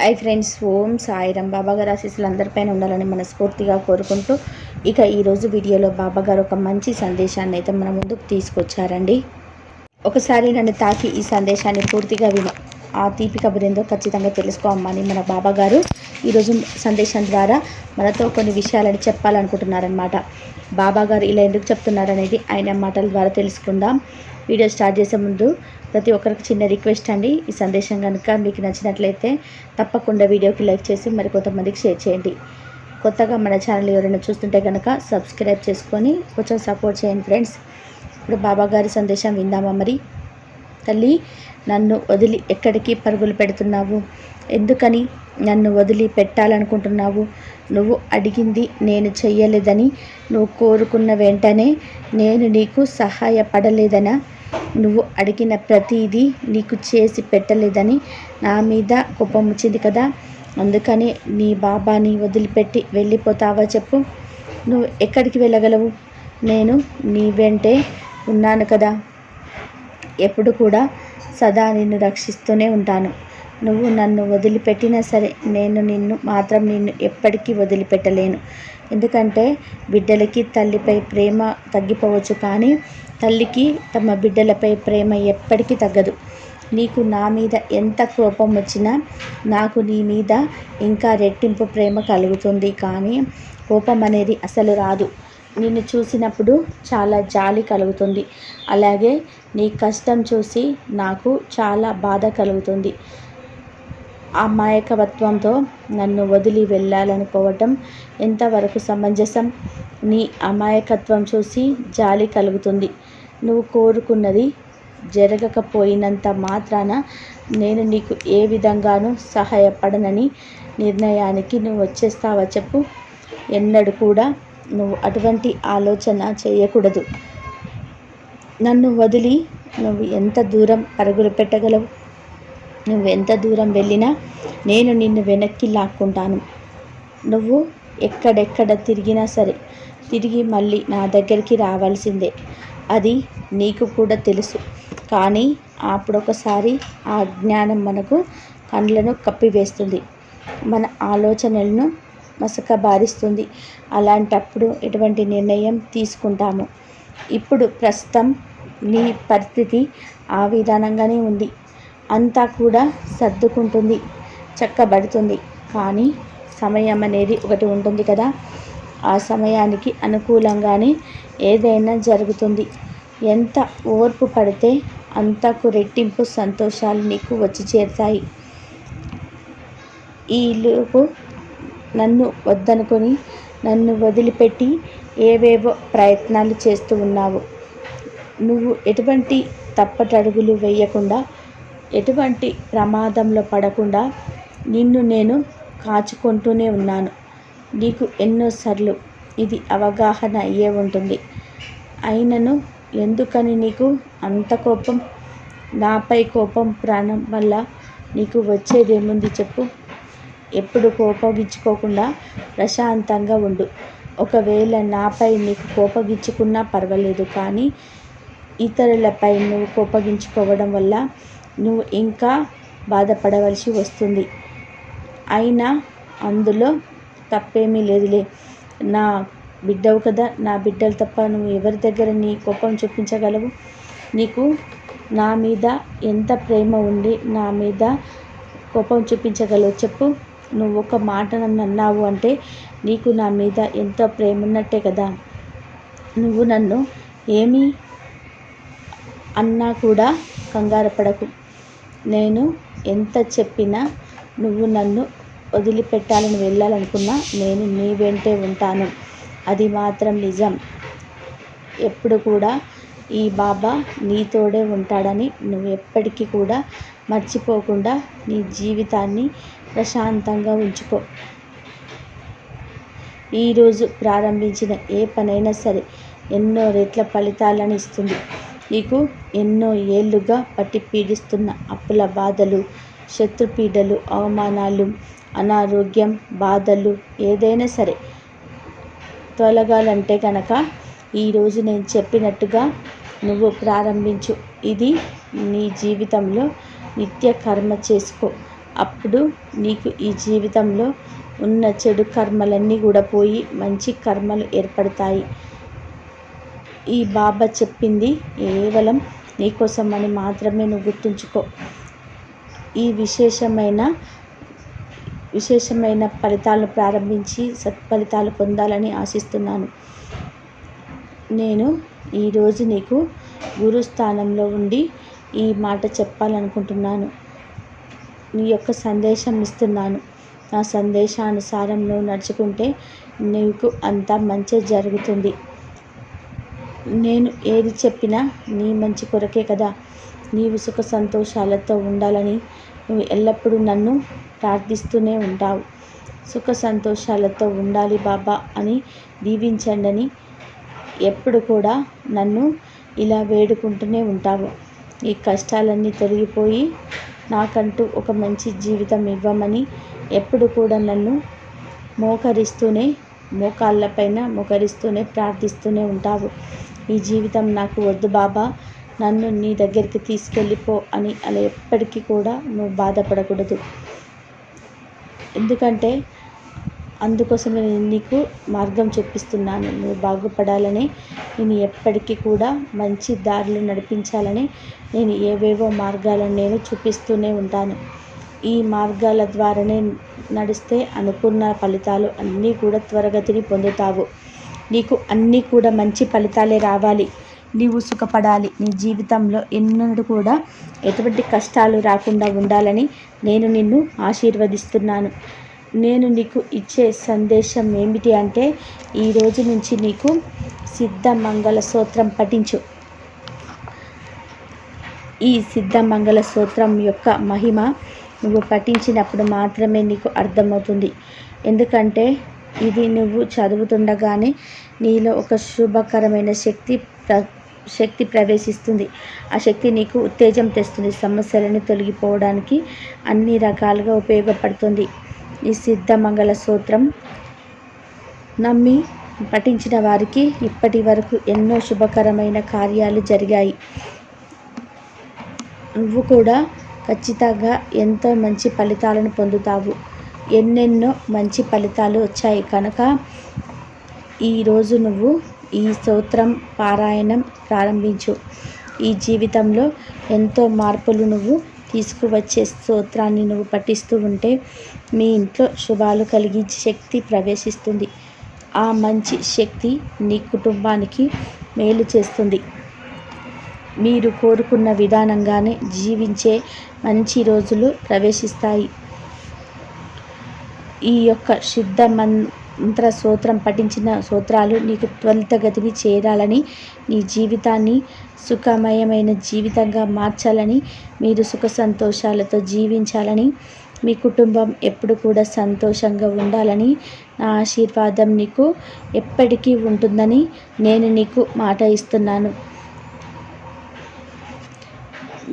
Hi friends ఓం సాయిరామ్ బాబా గారు ఆశీస్సులు అందరిపైన ఉండాలని మనస్ఫూర్తిగా కోరుకుంటూ ఇక ఈరోజు వీడియోలో బాబా గారు ఒక మంచి సందేశాన్ని అయితే మన ముందుకు తీసుకొచ్చారండి. ఒకసారి నన్ను తాకి ఈ సందేశాన్ని పూర్తిగా విను. ఆ తీపి కబురేందో ఖచ్చితంగా తెలుసుకోమ్మని మన బాబా గారు ఈరోజు సందేశం ద్వారా మనతో కొన్ని విషయాలని చెప్పాలనుకుంటున్నారనమాట బాబా గారు ఇలా ఎందుకు చెప్తున్నారనేది ఆయన మాటల ద్వారా తెలుసుకుందాం. వీడియో స్టార్ట్ చేసే ముందు ప్రతి ఒక్కరికి చిన్న రిక్వెస్ట్ అండి. ఈ సందేశం కనుక మీకు నచ్చినట్లయితే తప్పకుండా వీడియోకి లైక్ చేసి మరి కొంతమందికి షేర్ చేయండి. కొత్తగా మన ఛానల్ ఎవరైనా చూస్తుంటే కనుక సబ్స్క్రైబ్ చేసుకొని కొంచెం సపోర్ట్ చేయండి ఫ్రెండ్స్. ఇప్పుడు బాబా గారి సందేశం విందామా మరి? తల్లి నన్ను వదిలి ఎక్కడికి పరుగులు పెడుతున్నావు? ఎందుకని నన్ను వదిలి పెట్టాలనుకుంటున్నావు? నువ్వు అడిగింది నేను చెయ్యలేదని నువ్వు కోరుకున్న వెంటనే నేను నీకు సహాయపడలేదనా? నువ్వు అడిగిన ప్రతిదీ నీకు చేసి పెట్టలేదని నా మీద కోపం వచ్చింది కదా. అందుకని నీ బాబాని వదిలిపెట్టి వెళ్ళిపోతావా చెప్పు. నువ్వు ఎక్కడికి వెళ్ళగలవు? నేను నీ వెంటే ఉన్నాను కదా. ఎప్పుడు కూడా సదా నిన్ను రక్షిస్తూనే ఉంటాను. నువ్వు నన్ను వదిలిపెట్టినా సరే నేను నిన్ను మాత్రం నిన్ను ఎప్పటికీ వదిలిపెట్టలేను. ఎందుకంటే బిడ్డలకి తల్లిపై ప్రేమ తగ్గిపోవచ్చు కానీ తల్లికి తమ బిడ్డలపై ప్రేమ ఎప్పటికీ తగ్గదు. నీకు నా మీద ఎంత కోపం వచ్చినా నాకు నీ మీద ఇంకా రెట్టింపు ప్రేమ కలుగుతుంది. కానీ కోపం అనేది అసలు రాదు. నిన్ను చూసినప్పుడు చాలా జాలి కలుగుతుంది. అలాగే నీ కష్టం చూసి నాకు చాలా బాధ కలుగుతుంది. అమాయకత్వంతో నన్ను వదిలి వెళ్ళాలనుకోవటం ఎంతవరకు సమంజసం? నీ అమాయకత్వం చూసి జాలి కలుగుతుంది. నువ్వు కోరుకున్నది జరగకపోయినంత మాత్రాన నేను నీకు ఏ విధంగానూ సహాయపడనని నిర్ణయానికి నువ్వు వచ్చేస్తావా చెప్పు. ఎన్నడూ కూడా నువ్వు అటువంటి ఆలోచన చేయకూడదు. నన్ను వదిలి నువ్వు ఎంత దూరం పరుగులు పెట్టగలవు? నువ్వు ఎంత దూరం వెళ్ళినా నేను నిన్ను వెనక్కి లాక్కుంటాను. నువ్వు ఎక్కడెక్కడ తిరిగినా సరే తిరిగి మళ్ళీ నా దగ్గరికి రావాల్సిందే. అది నీకు కూడా తెలుసు. కానీ అప్పుడొకసారి ఆ జ్ఞానం మనకు కండ్లను కప్పివేస్తుంది. మన ఆలోచనలను మసకబారిస్తుంది. అలాంటప్పుడు ఎటువంటి నిర్ణయం తీసుకుంటాము? ఇప్పుడు ప్రస్తుతం నీ పరిస్థితి ఆ విధానంగానే ఉంది. అంతా కూడా సర్దుకుంటుంది చక్కబడుతుంది. కానీ సమయం అనేది ఒకటి ఉంటుంది కదా? ఆ సమయానికి అనుకూలంగానే ఏదైనా జరుగుతుంది. ఎంత ఓర్పు పడితే అంతకు రెట్టింపు సంతోషాలు నీకు వచ్చి చేరుతాయి. ఈలోపు నన్ను వద్దనుకొని నన్ను వదిలిపెట్టి ఏవేవో ప్రయత్నాలు చేస్తూ ఉన్నావు. నువ్వు ఎటువంటి తప్పటడుగులు వేయకుండా ఎటువంటి ప్రమాదంలో పడకుండా నిన్ను నేను కాచుకుంటూనే ఉన్నాను. నీకు ఎన్నోసార్లు ఇది అవగాహన అయ్యే ఉంటుంది. అయినను ఎందుకని నీకు అంత కోపం? నాపై కోపం ప్రాణం వల్ల నీకు వచ్చేదేముంది చెప్పు. ఎప్పుడు కోపగించుకోకుండా ప్రశాంతంగా ఉండు. ఒకవేళ నాపై నీకు కోపగించుకున్నా పర్వాలేదు కానీ ఇతరులపై నువ్వు కోపగించుకోవడం వల్ల నువ్వు ఇంకా బాధపడవలసి వస్తుంది. అయినా అందులో తప్పేమీ లేదులే. నా బిడ్డవు కదా నా బిడ్డలు తప్ప నువ్వు ఎవరి దగ్గర నీ కోపం చూపించగలవు? నీకు నా మీద ఎంత ప్రేమ ఉండి నా మీద కోపం చూపించగలవు చెప్పు? నువ్వు ఒక మాట నన్ను అన్నావు అంటే నీకు నా మీద ఎంతో ప్రేమ ఉన్నట్టే కదా. నువ్వు నన్ను ఏమి అన్నా కూడా కంగారపడకు నేను ఎంత చెప్పినా నువ్వు నన్ను వదిలిపెట్టాలని వెళ్ళాలనుకున్నా నేను నీ వెంటే ఉంటాను. అది మాత్రం నిజం. ఎప్పుడు కూడా ఈ బాబా నీతోడే ఉంటాడని నువ్వు ఎప్పటికీ కూడా మర్చిపోకుండా నీ జీవితాన్ని ప్రశాంతంగా ఉంచుకో. ఈరోజు ప్రారంభించిన ఏ పనైనా సరే ఎన్నో రెట్ల ఫలితాలను ఇస్తుంది. నీకు ఎన్నో ఏళ్ళుగా పట్టి పీడిస్తున్న అప్పుల బాధలు శత్రుపీడలు అవమానాలు అనారోగ్యం బాధలు ఏదైనా సరే. తొలగాలంటే కనుక ఈరోజు నేను చెప్పినట్టుగా నువ్వు ప్రారంభించు. ఇది నీ జీవితంలో నిత్య కర్మ చేసుకో. అప్పుడు నీకు ఈ జీవితంలో ఉన్న చెడు కర్మలన్నీ కూడా పోయి మంచి కర్మలు ఏర్పడతాయి. ఈ బాబా చెప్పింది కేవలం నీకోసం అని మాత్రమే నువ్వు గుర్తుంచుకో. ఈ విశేషమైన విశేషమైన ఫలితాలను ప్రారంభించి సత్ఫలితాలు పొందాలని ఆశిస్తున్నాను. నేను ఈరోజు నీకు గురు స్థానంలో ఉండి ఈ మాట చెప్పాలనుకుంటున్నాను. నీ యొక్క సందేశం ఇస్తున్నాను. నా సందేశానుసారం నువ్వు నడుచుకుంటే నీకు అంతా మంచి జరుగుతుంది. నేను ఏది చెప్పినా నీ మంచి కొరకే కదా. నీవు సుఖ సంతోషాలతో ఉండాలని నువ్వు ఎల్లప్పుడూ నన్ను ప్రార్థిస్తూనే ఉంటావు. సుఖ సంతోషాలతో ఉండాలి బాబా అని దీవించండి ఎప్పుడు కూడా నన్ను ఇలా వేడుకుంటూనే ఉంటావు. ఈ కష్టాలన్నీ తొలగిపోయి నాకంటూ ఒక మంచి జీవితం ఇవ్వమని ఎప్పుడు కూడా నన్ను మోకరిస్తూనే మోకాళ్ళపైన మోకరిస్తూనే ప్రార్థిస్తూనే ఉంటావు. ఈ జీవితం నాకు వద్దు బాబా. నన్ను నీ దగ్గరికి తీసుకెళ్ళిపో అని అలా ఎప్పటికీ కూడా నువ్వు బాధపడకూడదు. ఎందుకంటే అందుకోసం నేను నీకు మార్గం చూపిస్తున్నాను. నువ్వు బాగుపడాలని నేను ఎప్పటికీ కూడా మంచి దారిలో నడిపించాలని నేను ఏవేవో మార్గాలను నేను చూపిస్తూనే ఉంటాను. ఈ మార్గాల ద్వారానే నడిస్తే అనుకున్న ఫలితాలు అన్నీ కూడా త్వరగతిని పొందుతావు. నీకు అన్నీ కూడా మంచి ఫలితాలే రావాలి. నీవు సుఖపడాలి. నీ జీవితంలో ఎన్నడూ కూడా ఎటువంటి కష్టాలు రాకుండా ఉండాలని నేను నిన్ను ఆశీర్వదిస్తున్నాను. నేను నీకు ఇచ్చే సందేశం ఏమిటి అంటే ఈ రోజు నుంచి నీకు సిద్ధమంగళ సూత్రం పఠించు. ఈ సిద్ధమంగళ సూత్రం యొక్క మహిమ నువ్వు పఠించినప్పుడు మాత్రమే నీకు అర్థమవుతుంది. ఎందుకంటే ఇది నువ్వు చదువుతుండగానే నీలో ఒక శుభకరమైన శక్తి ప్ర శక్తి ప్రవేశిస్తుంది. ఆ శక్తి నీకు ఉత్తేజం తెస్తుంది. సమస్యలను తొలగిపోవడానికి అన్ని రకాలుగా ఉపయోగపడుతుంది. ఈ సిద్ధమంగళ సూత్రం నమ్మి పఠించిన వారికి ఇప్పటి వరకు ఎన్నో శుభకరమైన కార్యాలు జరిగాయి. నువ్వు కూడా ఖచ్చితంగా ఎంతో మంచి ఫలితాలను పొందుతావు. ఎన్నెన్నో మంచి ఫలితాలు వచ్చాయి. కనుక ఈరోజు నువ్వు ఈ స్తోత్రం పారాయణం ప్రారంభించు. ఈ జీవితంలో ఎంతో మార్పులు నువ్వు తీసుకువచ్చే స్తోత్రాన్ని నువ్వు పఠిస్తూ ఉంటే మీ ఇంట్లో శుభాలు కలిగించే శక్తి ప్రవేశిస్తుంది. ఆ మంచి శక్తి నీ కుటుంబానికి మేలు చేస్తుంది. మీరు కోరుకున్న విధానంగానే జీవించే మంచి రోజులు ప్రవేశిస్తాయి. ఈ యొక్క సిద్ధ మంత్ర సూత్రం పఠించిన సూత్రాలు నీకు త్వరితగతిని చేరాలని నీ జీవితాన్ని సుఖమయమైన జీవితంగా మార్చాలని మీరు సుఖ సంతోషాలతో జీవించాలని మీ కుటుంబం ఎప్పుడు కూడా సంతోషంగా ఉండాలని నా ఆశీర్వాదం నీకు ఎప్పటికీ ఉంటుందని నేను నీకు మాట ఇస్తున్నాను.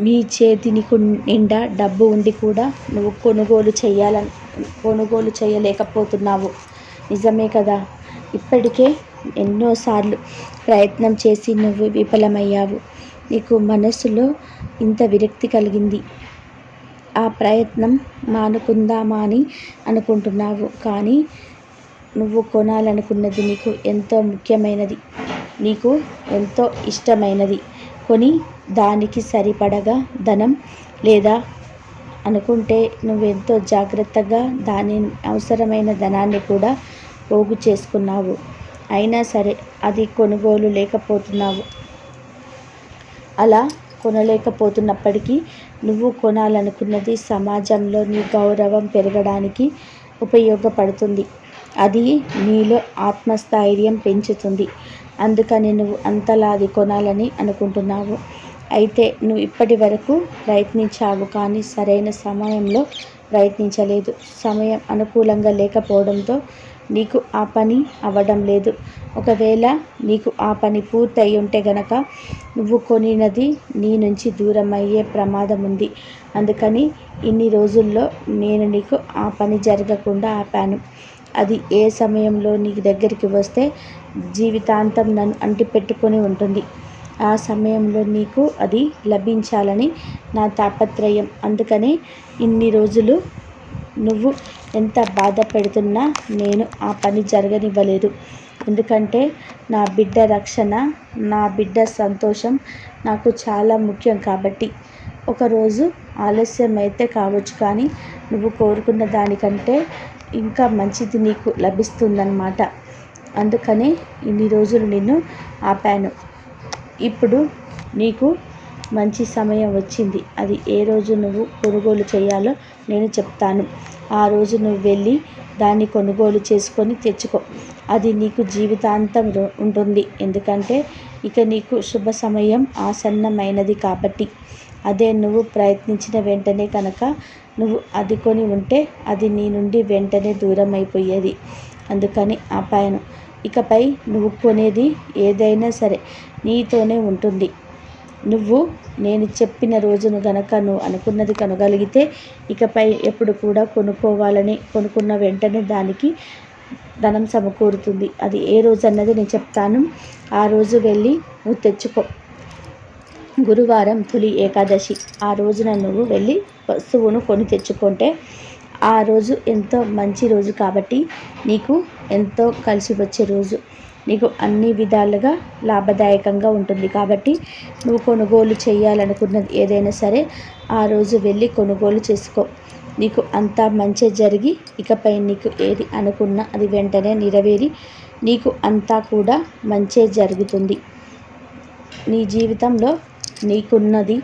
మీ చేతి నీకు నిండా డబ్బు ఉండి కూడా నువ్వు కొనుగోలు చేయాలని కొనుగోలు చేయలేకపోతున్నావు. నిజమే కదా? ఇప్పటికే ఎన్నోసార్లు ప్రయత్నం చేసి నువ్వు విఫలమయ్యావు. నీకు మనసులో ఇంత విరక్తి కలిగింది. ఆ ప్రయత్నం మానుకుందామా అని అనుకుంటున్నావు. కానీ నువ్వు కొనాలనుకున్నది నీకు ఎంతో ముఖ్యమైనది. నీకు ఎంతో ఇష్టమైనది. కొని దానికి సరిపడగా ధనం లేదా అనుకుంటే నువ్వెంతో జాగ్రత్తగా దాని అవసరమైన ధనాన్ని కూడా పోగు చేసుకున్నావు. అయినా సరే అది కొనుగోలు లేకపోతున్నావు. అలా కొనలేకపోతున్నప్పటికీ నువ్వు కొనాలనుకున్నది సమాజంలో నీ గౌరవం పెరగడానికి ఉపయోగపడుతుంది. అది నీలో ఆత్మస్థైర్యం పెంచుతుంది. అందుకని నువ్వు అంతలా అది కొనాలని అనుకుంటున్నావు. అయితే నువ్వు ఇప్పటి వరకు ప్రయత్నించావు కానీ సరైన సమయంలో ప్రయత్నించలేదు. సమయం అనుకూలంగా లేకపోవడంతో నీకు ఆ పని అవ్వడం లేదు. ఒకవేళ నీకు ఆ పని పూర్తయి ఉంటే గనక నువ్వు కొనినది నీ నుంచి దూరం అయ్యే ప్రమాదం ఉంది. అందుకని ఇన్ని రోజుల్లో నేను నీకు ఆ పని జరగకుండా ఆపాను. అది ఏ సమయంలో నీకు దగ్గరికి వస్తే జీవితాంతం నన్ను అంటిపెట్టుకొని ఉంటుంది. ఆ సమయంలో నీకు అది లభించాలని నా తాపత్రయం. అందుకని ఇన్ని రోజులు నువ్వు ఎంత బాధ పెడుతున్నా నేను ఆ పని జరగనివ్వలేదు. ఎందుకంటే నా బిడ్డ రక్షణ నా బిడ్డ సంతోషం నాకు చాలా ముఖ్యం కాబట్టి. ఒకరోజు ఆలస్యం అయితే కావచ్చు కానీ నువ్వు కోరుకున్న దానికంటే ఇంకా మంచిది నీకు లభిస్తుందన్నమాట. అందుకనే ఇన్ని రోజులు నిన్ను ఆపాను. ఇప్పుడు నీకు మంచి సమయం వచ్చింది. అది ఏ రోజు నువ్వు కొనుగోలు చేయాలో నేను చెప్తాను. ఆ రోజు నువ్వు వెళ్ళి దాన్ని కొనుగోలు చేసుకొని తెచ్చుకో. అది నీకు జీవితాంతం ఉంటుంది. ఎందుకంటే ఇక నీకు శుభ సమయం ఆసన్నమైనది కాబట్టి. అదే నువ్వు ప్రయత్నించిన వెంటనే కనుక నువ్వు అది కొని ఉంటే అది నీ నుండి వెంటనే దూరం అయిపోయేది అందుకని ఆపాయను. ఇకపై నువ్వు కొనేది ఏదైనా సరే నీతోనే ఉంటుంది. నువ్వు నేను చెప్పిన రోజును గనక నువ్వు అనుకున్నది కనగలిగితే ఇకపై ఎప్పుడు కూడా కొనుక్కోవాలని కొనుక్కున్న వెంటనే దానికి ధనం సమకూరుతుంది. అది ఏ రోజు అన్నది నేను చెప్తాను. ఆ రోజు వెళ్ళి నువ్వు తెచ్చుకో. గురువారం తొలి ఏకాదశి. ఆ రోజున నువ్వు వెళ్ళి వస్తువును కొని తెచ్చుకుంటే ఆ రోజు ఎంతో మంచి రోజు కాబట్టి నీకు ఎంతో కలిసి వచ్చే రోజు. నీకు అన్ని విధాలుగా లాభదాయకంగా ఉంటుంది కాబట్టి నువ్వు కొనుగోలు చేయాలనుకున్నది ఏదైనా సరే ఆ రోజు వెళ్ళి కొనుగోలు చేసుకో. నీకు అంతా మంచి జరిగి ఇకపై నీకు ఏది అనుకున్నా అది వెంటనే నెరవేరి నీకు అంతా కూడా మంచే జరుగుతుంది. నీ జీవితంలో నీకున్నది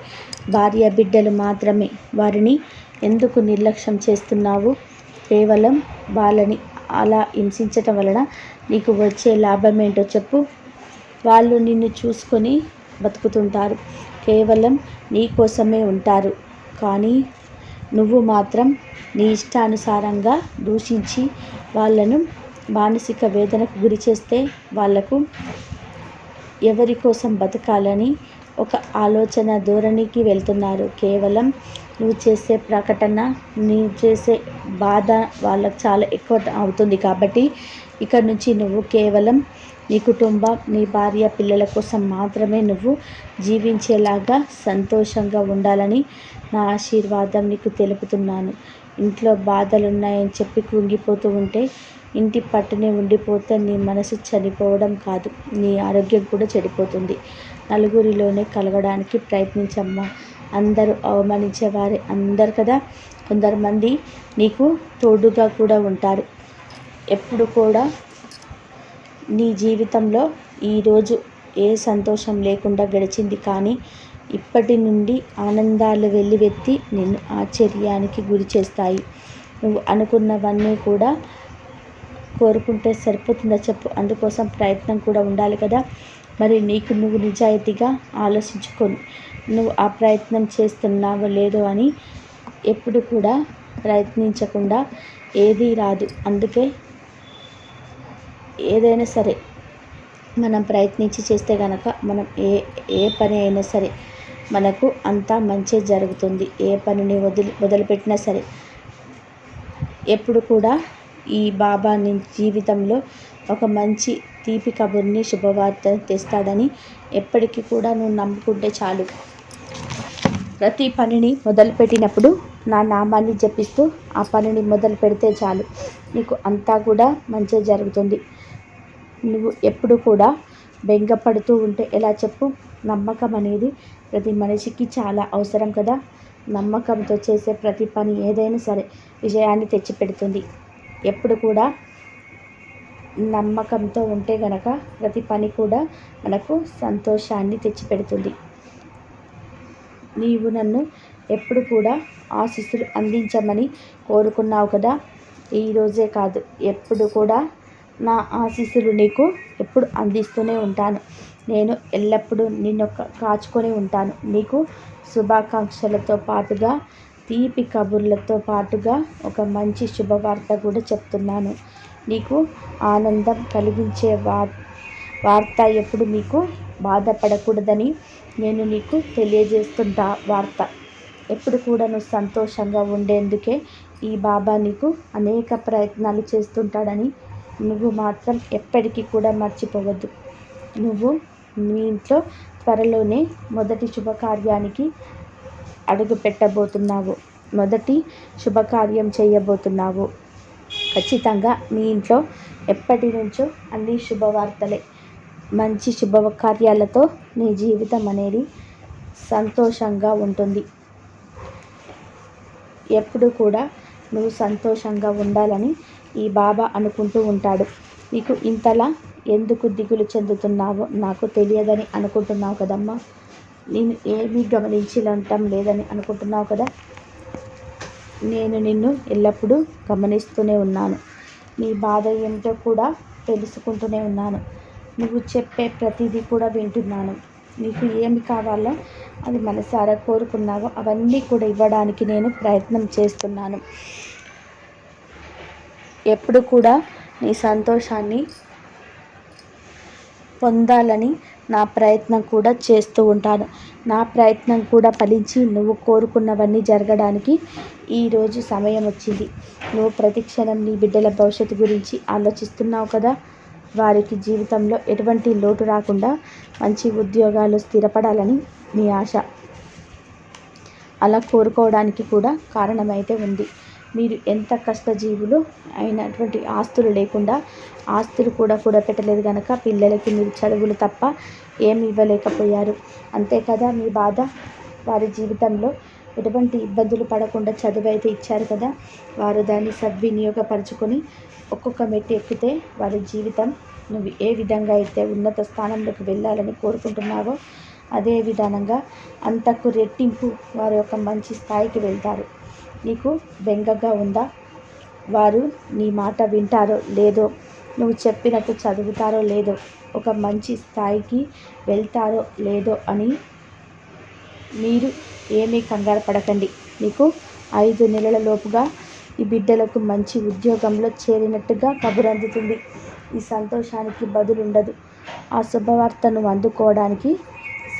భార్య బిడ్డలు మాత్రమే. వారిని ఎందుకు నిర్లక్ష్యం చేస్తున్నావు? కేవలం వాళ్ళని అలా హింసించటం వలన నీకు వచ్చే లాభం ఏంటో చెప్పు. వాళ్ళు నిన్ను చూసుకొని బతుకుతుంటారు. కేవలం నీ కోసమే ఉంటారు. కానీ నువ్వు మాత్రం నీ ఇష్టానుసారంగా దూషించి వాళ్ళను మానసిక వేదనకు గురి చేస్తే వాళ్ళకు ఎవరి కోసం బతకాలని ఒక ఆలోచన ధోరణికి వెళ్తున్నారు. కేవలం నువ్వు చేసే ప్రకటన నువ్వు చేసే బాధ వాళ్ళకు చాలా ఎక్కువ అవుతుంది కాబట్టి ఇక్కడ నుంచి నువ్వు కేవలం నీ కుటుంబం నీ భార్య పిల్లల కోసం మాత్రమే నువ్వు జీవించేలాగా సంతోషంగా ఉండాలని నా ఆశీర్వాదం నీకు తెలుపుతున్నాను. ఇంట్లో బాధలు ఉన్నాయని చెప్పి కృంగిపోతూ ఉంటే ఇంటి పట్టునే ఉండిపోతే నీ మనసు చనిపోవడం కాదు నీ ఆరోగ్యం కూడా చెడిపోతుంది. నలుగురిలోనే కలవడానికి ప్రయత్నించమ్మా. అందరూ అవమానించేవారే అందరు కదా? కొందరు మంది నీకు తోడుగా కూడా ఉంటారు. ఎప్పుడు కూడా నీ జీవితంలో ఈరోజు ఏ సంతోషం లేకుండా గడిచింది కానీ ఇప్పటి నుండి ఆనందాలు వెల్లివెత్తి నిన్ను ఆశ్చర్యానికి గురి చేస్తాయి. నువ్వు అనుకున్నవన్నీ కూడా కోరుకుంటే సరిపోతుందా చెప్పు. అందుకోసం ప్రయత్నం కూడా ఉండాలి కదా? మరి నీకు నువ్వు నిజాయితీగా ఆలోచించుకొని నువ్వు ఆ ప్రయత్నం చేస్తున్నావో లేదో అని ఎప్పుడు కూడా ప్రయత్నించకుండా ఏదీ రాదు. అందుకే ఏదైనా సరే మనం ప్రయత్నించి చేస్తే కనుక మనం ఏ ఏ పని అయినా సరే మనకు అంతా మంచి జరుగుతుంది. ఏ పనిని వదిలి వదిలిపెట్టినా సరే ఎప్పుడు కూడా ఈ బాబా నీ జీవితంలో ఒక మంచి తీపి కబుర్ని శుభవార్త తెస్తాడని ఎప్పటికీ కూడా నువ్వు నమ్ముకుంటే చాలు. ప్రతి పనిని మొదలుపెట్టినప్పుడు నా నామాన్ని జపిస్తూ ఆ పనిని మొదలు పెడితే చాలు. నీకు అంతా కూడా మంచిగా జరుగుతుంది. నువ్వు ఎప్పుడు కూడా బెంగపడుతూ ఉంటే ఎలా చెప్పు? నమ్మకం అనేది ప్రతి మనిషికి చాలా అవసరం కదా. నమ్మకంతో చేసే ప్రతి పని ఏదైనా సరే విజయాన్ని తెచ్చిపెడుతుంది. ఎప్పుడు కూడా నమ్మకంతో ఉంటే గనక ప్రతి పని కూడా మనకు సంతోషాన్ని తెచ్చిపెడుతుంది. నీవు నన్ను ఎప్పుడు కూడా ఆశీస్సులు అందించమని కోరుకున్నావు కదా? ఈరోజే కాదు ఎప్పుడు కూడా నా ఆశీస్సులు నీకు ఎప్పుడు అందిస్తూనే ఉంటాను. నేను ఎల్లప్పుడూ నిన్ను కాచుకొని ఉంటాను. నీకు శుభాకాంక్షలతో పాటుగా తీపి కబుర్లతో పాటుగా ఒక మంచి శుభవార్త కూడా చెప్తున్నాను. నీకు ఆనందం కలిగించే వార్ వార్త ఎప్పుడు నీకు బాధపడకూడదని నేను నీకు తెలియజేస్తుంటా వార్త. ఎప్పుడు కూడా నువ్వు సంతోషంగా ఉండేందుకే ఈ బాబా నీకు అనేక ప్రయత్నాలు చేస్తుంటాడని నువ్వు మాత్రం ఎప్పటికీ కూడా మర్చిపోవద్దు. నువ్వు మీ ఇంట్లో త్వరలోనే మొదటి శుభకార్యానికి అడుగు పెట్టబోతున్నావు మొదటి శుభకార్యం చేయబోతున్నావు. ఖచ్చితంగా మీ ఇంట్లో ఎప్పటి నుంచో అన్ని శుభవార్తలే. మంచి శుభకార్యాలతో నీ జీవితం అనేది సంతోషంగా ఉంటుంది. ఎప్పుడు కూడా నువ్వు సంతోషంగా ఉండాలని ఈ బాబా అనుకుంటూ ఉంటాడు. నీకు ఇంతలా ఎందుకు దిగులు చెందుతున్నావో నాకు తెలియదని అనుకుంటున్నావు కదమ్మా. నేను ఏమీ గమనించడం లేదని అనుకుంటున్నావు కదా? నేను నిన్ను ఎల్లప్పుడూ గమనిస్తూనే ఉన్నాను. నీ బాధ ఏమిటో కూడా తెలుసుకుంటూనే ఉన్నాను. నువ్వు చెప్పే ప్రతిదీ కూడా వింటున్నాను. నీకు ఏమి కావాలో అది మనసారా కోరుకున్నావో అవన్నీ కూడా ఇవ్వడానికి నేను ప్రయత్నం చేస్తున్నాను. ఎప్పుడు కూడా నీ సంతోషాన్ని పొందాలని నా ప్రయత్నం కూడా చేస్తూ ఉంటాను. నా ప్రయత్నం కూడా ఫలించి నువ్వు కోరుకున్నవన్నీ జరగడానికి ఈరోజు సమయం వచ్చింది. నువ్వు ప్రతిక్షణం నీ బిడ్డల భవిష్యత్తు గురించి ఆలోచిస్తున్నావు కదా? వారికి జీవితంలో ఎటువంటి లోటు రాకుండా మంచి ఉద్యోగాలు స్థిరపడాలని నీ ఆశ. అలా కోరుకోవడానికి కూడా కారణమైతే ఉంది. మీరు ఎంత కష్టజీవులు అయినటువంటి ఆస్తులు లేకుండా ఆస్తులు కూడా కూడబెట్టలేదు కనుక పిల్లలకి మీరు చదువులు తప్ప ఏమి ఇవ్వలేకపోయారు. అంతే కదా మీ బాధ? వారి జీవితంలో ఎటువంటి ఇబ్బందులు పడకుండా చదువు అయితే ఇచ్చారు కదా? వారు దాన్ని సద్వినియోగపరచుకొని ఒక్కొక్క మెట్టు ఎక్కితే వారి జీవితం నువ్వు ఏ విధంగా అయితే ఉన్నత స్థానంలోకి వెళ్ళాలని కోరుకుంటున్నావో అదే విధానంగా అంతకు రెట్టింపు వారి యొక్క మంచి స్థాయికి వెళ్తారు. నీకు బెంగగా ఉందా? వారు నీ మాట వింటారో లేదో నువ్వు చెప్పినట్టు చదువుతారో లేదో ఒక మంచి స్థాయికి వెళ్తారో లేదో అని మీరు ఏమీ కంగారు పడకండి. నీకు ఐదు నెలల లోపుగా ఈ బిడ్డలకు మంచి ఉద్యోగంలో చేరినట్టుగా కబురు అందుతుంది. ఈ సంతోషానికి బదులుండదు. ఆ శుభవార్తను అందుకోవడానికి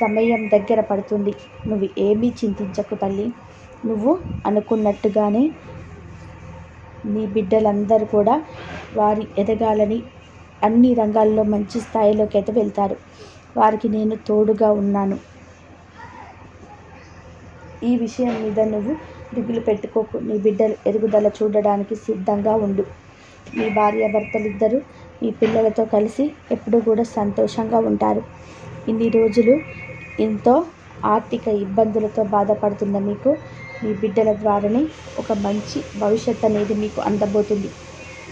సమయం దగ్గర పడుతుంది. నువ్వు ఏమీ చింతించకు తల్లి. నువ్వు అనుకున్నట్టుగానే నీ బిడ్డలందరూ కూడా వారి ఎదగాలని అన్ని రంగాల్లో మంచి స్థాయిలోకి అయితే వెళ్తారు. వారికి నేను తోడుగా ఉన్నాను. ఈ విషయం మీద నువ్వు దిగులు పెట్టుకోకు. నీ బిడ్డలు ఎదుగుదల చూడడానికి సిద్ధంగా ఉండు. మీ భార్యాభర్తలిద్దరూ మీ పిల్లలతో కలిసి ఎప్పుడూ కూడా సంతోషంగా ఉంటారు. ఇన్ని రోజులు ఎంతో ఆర్థిక ఇబ్బందులతో బాధపడుతున్న మీకు మీ బిడ్డల ద్వారానే ఒక మంచి భవిష్యత్ అనేది మీకు అందబోతుంది.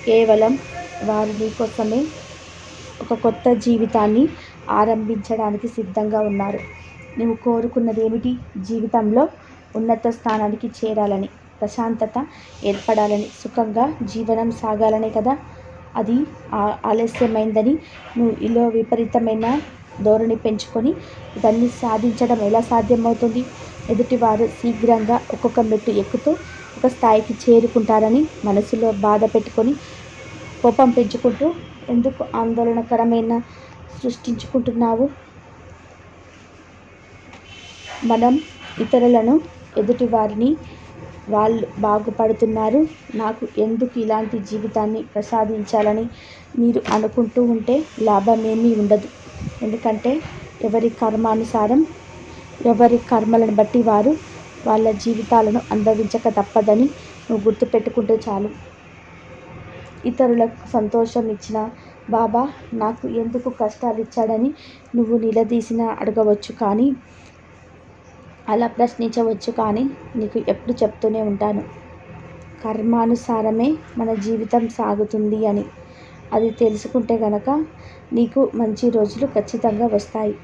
కేవలం వారు మీకోసమే ఒక కొత్త జీవితాన్ని ఆరంభించడానికి సిద్ధంగా ఉన్నారు. నువ్వు కోరుకున్నది ఏమిటి? జీవితంలో ఉన్నత స్థానానికి చేరాలని ప్రశాంతత ఏర్పడాలని సుఖంగా జీవనం సాగాలనే కదా? అది ఆలస్యమైందని నువ్వు ఇలా విపరీతమైన ధోరణి పెంచుకొని దాన్ని సాధించడం ఎలా సాధ్యమవుతుంది? ఎదుటివారు శీఘ్రంగా ఒక్కొక్క మెట్టు ఎక్కుతూ ఒక స్థాయికి చేరుకుంటారని మనసులో బాధ పెట్టుకొని కోపం పెంచుకుంటూ ఎందుకు ఆందోళనకరమైన సృష్టించుకుంటున్నావు? మనం ఇతరులను ఎదుటి వారిని వాళ్ళు బాగుపడుతున్నారు. నాకు ఎందుకు ఇలాంటి జీవితాన్ని ప్రసాదించాలని మీరు అనుకుంటూ ఉంటే లాభమేమీ ఉండదు. ఎందుకంటే ఎవరి కర్మానుసారం ఎవరి కర్మలను బట్టి వారు వాళ్ళ జీవితాలను అనుభవించక తప్పదని నువ్వు గుర్తుపెట్టుకుంటే చాలు. ఇతరులకు సంతోషం ఇచ్చిన బాబా నాకు ఎందుకు కష్టాలు ఇచ్చాడని నువ్వు నిలదీసిన అడగవచ్చు కానీ అలా ప్రశ్నించవచ్చు కానీ నీకు ఎప్పుడు చెప్తూనే ఉంటాను. కర్మానుసారమే మన జీవితం సాగుతుంది అని. అది తెలుసుకుంటే కనుక నీకు మంచి రోజులు ఖచ్చితంగా వస్తాయి.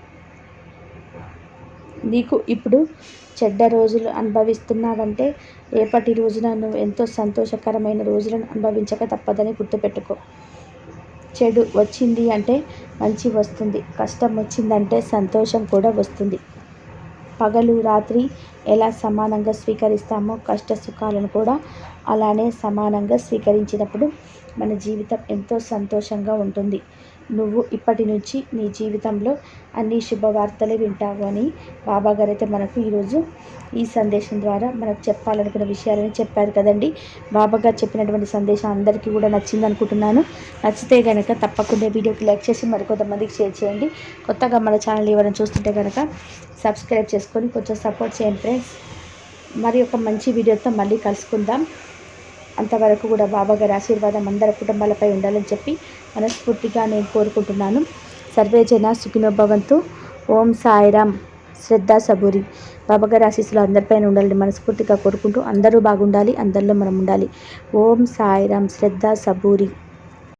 నీకు ఇప్పుడు చెడ్డ రోజులు అనుభవిస్తున్నావంటే రేపటి రోజున నువ్వు ఎంతో సంతోషకరమైన రోజులను అనుభవించక తప్పదని గుర్తుపెట్టుకో. చెడు వచ్చింది అంటే మంచి వస్తుంది. కష్టం వచ్చిందంటే సంతోషం కూడా వస్తుంది. పగలు రాత్రి ఎలా సమానంగా స్వీకరిస్తామో కష్ట సుఖాలను కూడా అలానే సమానంగా స్వీకరించినప్పుడు మన జీవితం ఎంతో సంతోషంగా ఉంటుంది. నువ్వు ఇప్పటి నుంచి నీ జీవితంలో అన్ని శుభవార్తలే వింటావు అని బాబాగారు అయితే మనకు ఈరోజు ఈ సందేశం ద్వారా మనకు చెప్పాలనుకున్న విషయాలని చెప్పారు కదండి. బాబాగారు చెప్పినటువంటి సందేశం అందరికీ కూడా నచ్చింది అనుకుంటున్నాను నచ్చితే కనుక తప్పకుండా వీడియోకి లైక్ చేసి మరికొంతమందికి షేర్ చేయండి. కొత్తగా మన ఛానల్ ఎవరైనా చూస్తుంటే కనుక సబ్స్క్రైబ్ చేసుకొని కొంచెం సపోర్ట్ చేయండి ఫ్రెండ్స్. మరి ఒక మంచి వీడియోతో మళ్ళీ కలుసుకుందాం. అంతవరకు కూడా బాబా గారి ఆశీర్వాదం అందరి కుటుంబాలపై ఉండాలని చెప్పి మనస్ఫూర్తిగా నేను కోరుకుంటున్నాను. సర్వే జన సుఖినోభవంతు ఓం సాయిరామ్ శ్రద్ధ సబూరి. బాబా గారి ఆశీస్సులు అందరిపైన ఉండాలని మనస్ఫూర్తిగా కోరుకుంటూ అందరూ బాగుండాలి అందరిలో మనం ఉండాలి. ఓం సాయిరామ్ శ్రద్ధ సబూరి.